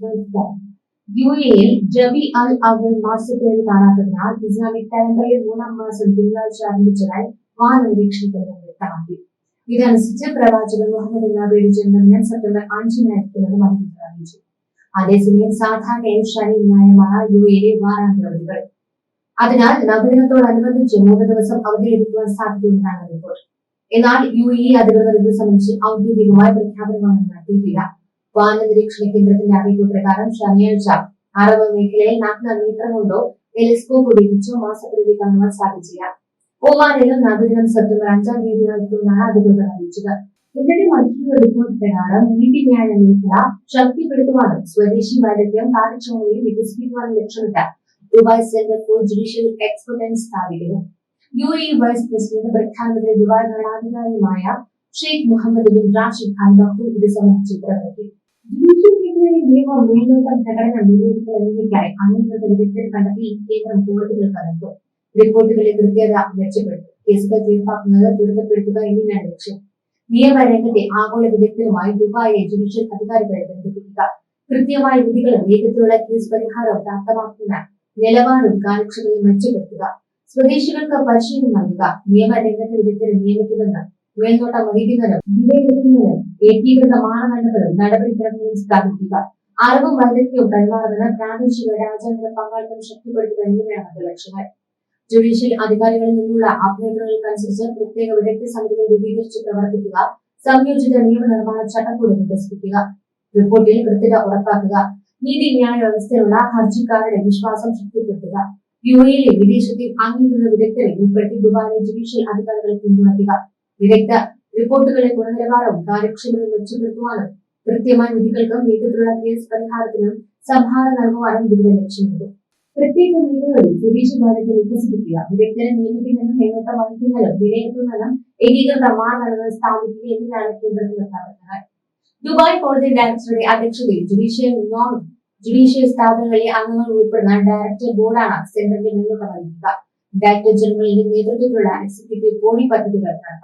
U എയിൽ ജബി അൽ അവൽ മാസപ്പേര് കാണാത്തതിനാൽ Islamic കലണ്ടറിലെ മൂന്നാം മാസം തിങ്കളാഴ്ച ആരംഭിച്ചതായി വാനനിരീക്ഷണ കേന്ദ്രം വ്യക്തമാക്കി. ഇതനുസരിച്ച് പ്രവാചകൻ മുഹമ്മദ് നബിയുടെ ജന്മദിനം സെപ്റ്റംബർ അഞ്ചിനായിരിക്കുമെന്ന് മന്ത്രി അറിയിച്ചു. അതേസമയം സാധാരണ ശനി ന്യായമാണ് യു എയിലെ വാരാന്ത്യ അവധികൾ അതിനാൽ നബിദിനത്തോടനുബന്ധിച്ച് മൂന്ന് ദിവസം അവധി ലഭിക്കുവാൻ സാധ്യതയുണ്ടെന്നാണ് റിപ്പോർട്ട്. എന്നാൽ യു എ അധികൃതർ ഇത് സംബന്ധിച്ച് ഔദ്യോഗികമായ പ്രഖ്യാപനമാണ് നടത്തിയിട്ടില്ല വാന നിരീക്ഷണ കേന്ദ്രത്തിന്റെ അറിയിപ്പ് പ്രകാരം ശനിയാഴ്ച അറബ് മേഖലയിൽ നഗ്ന നേത്രം കൊണ്ടോ ടെലിസ്കോപ്പ് ഉപയോഗിച്ചോ? മാസപ്രതി കാണുവാൻ സാധിച്ചില്ല. ഒമാനിലും നബിദിനം സെപ്റ്റംബർ അഞ്ചാം തീയതി നടത്തുമെന്നാണ് അധികൃതർ അറിയിച്ചത്. ഇന്നലെ മറ്റൊരു റിപ്പോർട്ട് പ്രകാരം നീതിന്യായ മേഖല ശക്തിപ്പെടുത്തുവാനും സ്വദേശി വൈദഗ്ധ്യം കാര്യക്ഷമതയും വികസിപ്പിക്കുവാനും ലക്ഷ്യമിട്ട് Dubai centre for judicial expertise സ്ഥാപിക്കുന്നു. യു എ വൈസ് പ്രസിഡന്റ് പ്രധാനമന്ത്രി Dubai ഭരണാധികാരിയുമായ Sheikh Mohammed bin Rashid Al Maktoum ഇത് സംബന്ധിച്ച് ഉത്തരവിറക്കി. ജുഡീഷ്യൽ റിപ്പോർട്ടുകളിലെ കൃത്യത മെച്ചപ്പെടുത്തും കേസുകൾ തീർപ്പാക്കുന്നത് ദുരിതപ്പെടുത്തുക എന്നിവയാണ് ലക്ഷ്യം നിയമരംഗത്തെ ആഗോള വിദഗ്ധരുമായി ദുബായിലെ ജുഡീഷ്യൽ അധികാരികളെ ബന്ധിപ്പിക്കുക കൃത്യമായ വിധികളും വേഗത്തിലുള്ള കേസ് പരിഹാരവും പ്രാപ്തമാക്കുന്ന നിലവാരവും കാര്യക്ഷമതയും മെച്ചപ്പെടുത്തുക സ്വദേശികൾക്ക് പരിശീലനം നൽകുക നിയമരംഗത്തെ വിദഗ്ധരെ നിയമിക്കുന്നതിന് മേൽനോട്ടം വഹിക്കുന്നതിനും വിലയിരുത്തുന്നതിനും ഏകീകൃത മാനദണ്ഡങ്ങളും നടപടിക്രമങ്ങളും സ്ഥാപിക്കുക. അറിവും വൈദഗ്ധ്യവും കൈമാറുന്നതിന് പ്രാദേശിക രാജ്യാന്തര പങ്കാളിത്തം ശക്തിപ്പെടുത്തുക എന്നിവയാണ് അത് ലക്ഷ്യങ്ങൾ. ജുഡീഷ്യൽ അധികാരികളിൽ നിന്നുള്ള അഭ്യർത്ഥനകൾക്കനുസരിച്ച് പ്രത്യേക വിദഗ്ധ സമിതികൾ രൂപീകരിച്ച് പ്രവർത്തിക്കുക. സംയോജിത നിയമനിർമ്മാണ ചട്ടക്കൂട് വികസിപ്പിക്കുക. റിപ്പോർട്ടിൽ കൃത്യത ഉറപ്പാക്കുക. നീതിന്യായ വ്യവസ്ഥയിലുള്ള ഹർജിക്കാരുടെ വിശ്വാസം ശക്തിപ്പെടുത്തുക. യു എയിലെ വിദേശത്തെ അംഗീകൃത വിദഗ്ധരെ ഉൾപ്പെടുത്തി ദുബായിലെ ജുഡീഷ്യൽ അധികാരികളെ പിന്തുണയ്ക്കുക. വിദഗ്ധ റിപ്പോർട്ടുകളെ ഗുണനിലവാരവും കാര്യക്ഷമതയും മെച്ചപ്പെടുത്തുവാനും കൃത്യമായ വിധികൾക്കും വേഗത്തിലുള്ള കേസ് പരിഹാരത്തിനും സംഭാവന നൽകുവാനും ഇതിന്റെ ലക്ഷ്യമിട്ടു പ്രത്യേക മേഖലകളിൽ ഭാരതത്തെ വികസിപ്പിക്കുക വിദഗ്ധരെ നിയമിക്കുന്നതിനും മേൽനോട്ടം വഹിക്കുന്നതിനും വിലയിരുത്തുന്നതിനും ഏകീകൃത മാനദണ്ഡങ്ങൾ സ്ഥാപിക്കുക എന്നിവയാണ് കേന്ദ്രത്തിന്റെ പ്രവർത്തനങ്ങൾ. ദുബായ് കോടതി ഡയറക്ടറുടെ അധ്യക്ഷതയിൽ ജുഡീഷ്യൽ നോൺ ജുഡീഷ്യൽ സ്ഥാപനങ്ങളിലെ അംഗങ്ങൾ ഉൾപ്പെടുന്ന ഡയറക്ടർ ബോർഡാണ് സെന്ററിന്റെ മേൽനോട്ടം വഹിക്കുക. डायरेक्टर जनरल नेतृत्व प्रदान पद्धति करता है